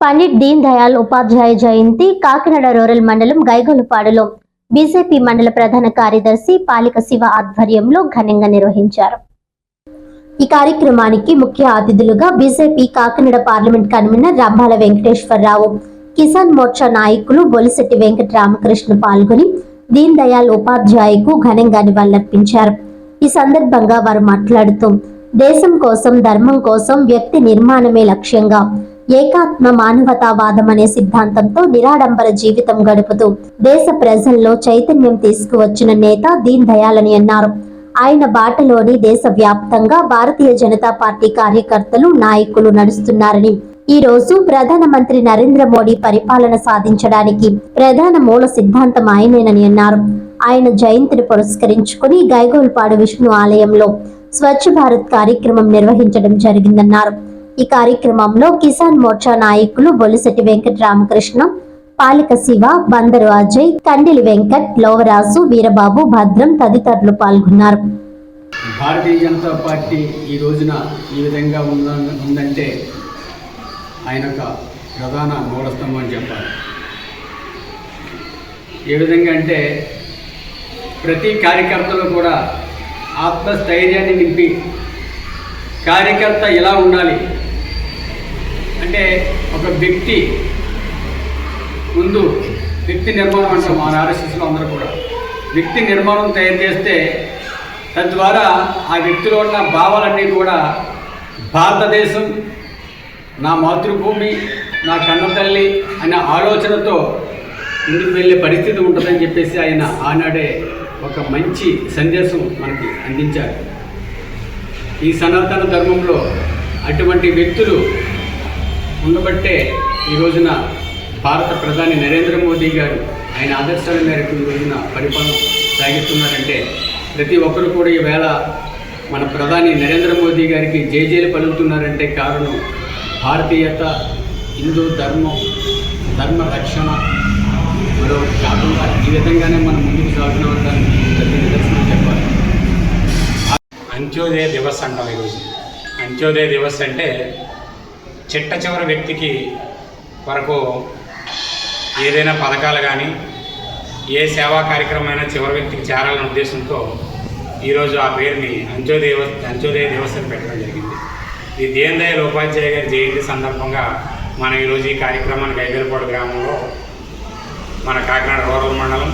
పండిట్ దీన్ దయాళ్ ఉపాధ్యాయ జయంతి Kakinada rural మండలం గైగొలపాడులో BJP మండల ప్రధాన కార్యదర్శి పాలిక శివ ఆధ్వర్యంలో ఘనంగా నిర్వహించారు. ఈ కార్యక్రమానికి ముఖ్య అతిథులుగా BJP Kakinada parliament convener Rambhala Venkateswara Rao Kisan Morcha నాయకులు బొలిశెట్టి వెంకట రామకృష్ణ పాల్గొని దీన్ దయాళ్ ఉపాధ్యాయకు ఘనంగా నివాళులర్పించారు. ఈ సందర్భంగా వారు మాట్లాడుతూ దేశం కోసం ధర్మం కోసం వ్యక్తి నిర్మాణమే లక్ష్యంగా ఏకాత్మ మానవతావాదం అనే సిద్ధాంతంతో నిరాడంబర జీవితం గడుపుతూ దేశ ప్రజల్లో చైతన్యం తీసుకువచ్చిన నేత దీన్ దయాలని అని అన్నారు. ఆయన బాటలోని దేశ వ్యాప్తంగా భారతీయ జనతా పార్టీ కార్యకర్తలు నాయకులు నడుస్తున్నారని. ఈ రోజు ప్రధానమంత్రి నరేంద్ర మోడీ పరిపాలన సాధించడానికి ప్రధాన మూల సిద్ధాంతం ఆయనేనని అన్నారు. ఆయన జయంతిని పురస్కరించుకుని గైగోల్పాడు విష్ణు ఆలయంలో స్వచ్ఛ భారత్ కార్యక్రమం నిర్వహించడం జరిగిందన్నారు. ఈ కార్యక్రమంలో కిసాన్ మోర్చా నాయకులు బొలిసెట్టి వెంకట రామకృష్ణ పాలిక శివ బందరు అజయ్ కండిలి వెంకట్ లోవరాజు వీరబాబు భద్రం తదితరులు పాల్గొన్నారు. భారతీయ జనతా పార్టీ ఈ రోజున ఈ విధంగా ఉందంటే ఆయన ఒక ప్రధాన మూలస్తంభం అని చెప్పాలి. ఏ విధంగా అంటే ప్రతి కార్యకర్తలు కూడా ఆత్మస్థైర్యాన్ని నింపి కార్యకర్త ఎలా ఉండాలి అంటే ఒక వ్యక్తి ముందు వ్యక్తి నిర్మాణం అంటాం మన ఆర్ఎస్ఎస్లో అందరూ కూడా. వ్యక్తి నిర్మాణం తయారు చేస్తే తద్వారా ఆ వ్యక్తిలో ఉన్న భావాలన్నీ కూడా భారతదేశం నా మాతృభూమి నా కన్న తల్లి అనే ఆలోచనతో ముందుకు వెళ్ళే పరిస్థితి ఉంటుందని చెప్పేసి ఆయన ఆనాడే ఒక మంచి సందేశం మనకి అందించారు. ఈ సనాతన ధర్మంలో అటువంటి వ్యక్తులు ఉండబట్టే ఈ రోజున భారత ప్రధాని నరేంద్ర మోదీ గారు ఆయన ఆదర్శాల మేరకు ఈ రోజున పరిపాలన సాగిస్తున్నారంటే ప్రతి ఒక్కరు కూడా ఈవేళ మన ప్రధాని నరేంద్ర మోదీ గారికి జేజేలు పలుకుతున్నారంటే కారణం భారతీయత హిందూ ధర్మం ధర్మ రక్షణ మరో కాకుండా ఈ విధంగానే మనం ముందుకు సాగుతున్నాం దానికి నిదర్శనం చెప్పాలి. అంత్యోదయ దివస్ అంటాం ఈరోజు అంత్యోదయ దివస్ అంటే చిట్ట చివరి వ్యక్తికి వరకు ఏదైనా పథకాలు కానీ ఏ సేవా కార్యక్రమమైనా చివరి వ్యక్తికి చేరాలనే ఉద్దేశంతో ఈరోజు ఆ పేరుని అంత్యోదయ అంత్యోదయ దేవస్థానం పెట్టడం జరిగింది. ఈ దీన్ దయాళ్ ఉపాధ్యాయ గారి జయంతి సందర్భంగా మనం ఈరోజు ఈ కార్యక్రమాన్ని గైగలపాడు గ్రామంలో మన కాకినాడ రూరల్ మండలం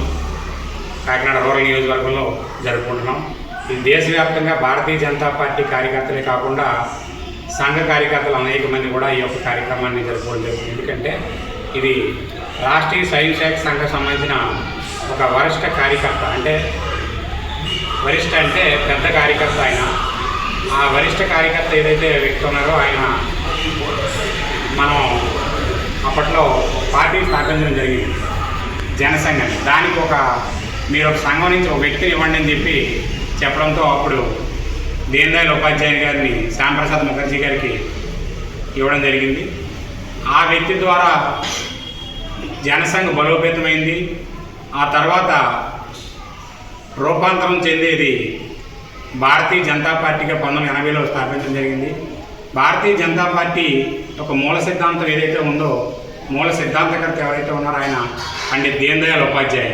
కాకినాడ రూరల్ నియోజకవర్గంలో జరుపుకుంటున్నాం. ఇది దేశవ్యాప్తంగా భారతీయ జనతా పార్టీ కార్యకర్తలే కాకుండా సంఘ కార్యకర్తలు అనేక మంది కూడా ఈ యొక్క కార్యక్రమాన్ని జరుపుకోవడం జరుగుతుంది. ఎందుకంటే ఇది రాష్ట్రీయ స్వయం సేవక సంఘం సంబంధించిన ఒక వరిష్ట కార్యకర్త అంటే వరిష్ట అంటే పెద్ద కార్యకర్త ఆయన. ఆ వరిష్ట కార్యకర్త ఏదైతే వ్యక్తి ఉన్నారో ఆయన మనం అప్పట్లో పార్టీ స్థాపించడం జరిగింది. జనసంఘం. దానికి ఒక మీరు ఒక సంఘం నుంచి ఒక వ్యక్తిని ఇవ్వండి అని చెప్పి చెప్పడంతో అప్పుడు దీన్ దయాళ్ గారిని శ్యాంప్రసాద్ ముఖర్జీ గారికి ఇవ్వడం జరిగింది. ఆ వ్యక్తి ద్వారా జనసంఘ బలోపేతమైంది. ఆ తర్వాత రూపాంతరం చెందేది భారతీయ జనతా పార్టీగా పంతొమ్మిది ఎనభైలో స్థాపించడం జరిగింది. భారతీయ జనతా పార్టీ ఒక మూల సిద్ధాంతం ఏదైతే ఉందో మూల సిద్ధాంతకర్త ఎవరైతే ఉన్నారో ఆయన పండిత్ దీన్ దయాళ్ ఉపాధ్యాయ.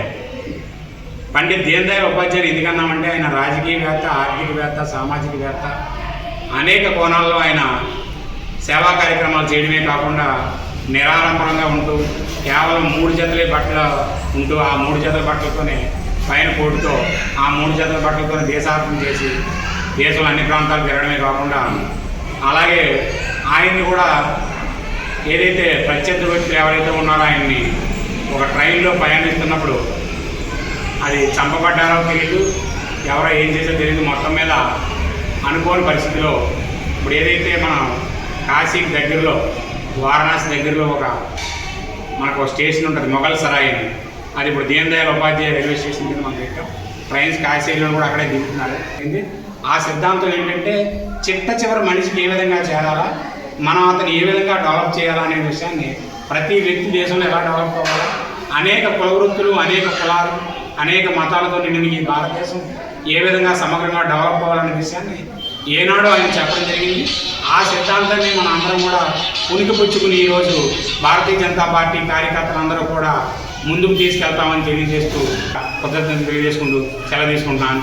పండిత్ దీన్ దయాళ్ ఉపాధ్యాయులు ఎందుకన్నామంటే ఆయన రాజకీయవేత్త ఆర్థికవేత్త సామాజికవేత్త అనేక కోణాల్లో ఆయన సేవా కార్యక్రమాలు చేయడమే కాకుండా నిరాడంబరంగా ఉంటూ కేవలం మూడు జతలే బట్టలు ఉంటూ ఆ మూడు జతల బట్టలతోనే పైన కోటుతో ఆ మూడు జతల బట్టలతోనే దేశార్పణ చేసి దేశంలో అన్ని ప్రాంతాలు తిరగడమే కాకుండా అలాగే ఆయన్ని కూడా ఏదైతే ప్రత్యర్థి వ్యక్తులు ఎవరైతే ఉన్నారో ఆయన్ని ఒక ట్రైన్లో ప్రయాణిస్తున్నప్పుడు అది చంపబడ్డారో తెలియదు ఎవరో ఏం చేసో తెలియదు మొత్తం మీద అనుకోని పరిస్థితిలో ఇప్పుడు ఏదైతే మన కాశీకి దగ్గరలో వారణాసి దగ్గరలో ఒక మనకు ఒక స్టేషన్ ఉంటుంది మొఘల్ సరాయి అని. అది ఇప్పుడు దీన్ దయాల్ ఉపాధ్యాయ రైల్వే స్టేషన్ కింద మనం పెట్టాం. ట్రైన్స్ కాశీలో కూడా అక్కడే దిగుతున్నారు. ఏంటి? ఆ సిద్ధాంతం ఏంటంటే చిట్ట చివరి మనిషికి ఏ విధంగా చేరాలా మనం అతను ఏ విధంగా డెవలప్ చేయాలా అనే విషయాన్ని ప్రతి వ్యక్తి దేశంలో ఎలా డెవలప్ అవ్వాలా అనేక కులవృత్తులు అనేక కులాలు అనేక మతాలతో నిండిన ఈ భారతదేశం ఏ విధంగా సమగ్రంగా డెవలప్ అవ్వాలనే విషయాన్ని ఏనాడో ఆయన చెప్పడం జరిగింది. ఆ సిద్ధాంతాన్ని మన అందరం కూడా పుణికిపుచ్చుకుని ఈరోజు భారతీయ జనతా పార్టీ కార్యకర్తలందరూ కూడా ముందుకు తీసుకెళ్తామని తెలియజేస్తూ కృతజ్ఞతలు తెలియజేసుకుంటూ సెలవు తీసుకుంటున్నాను.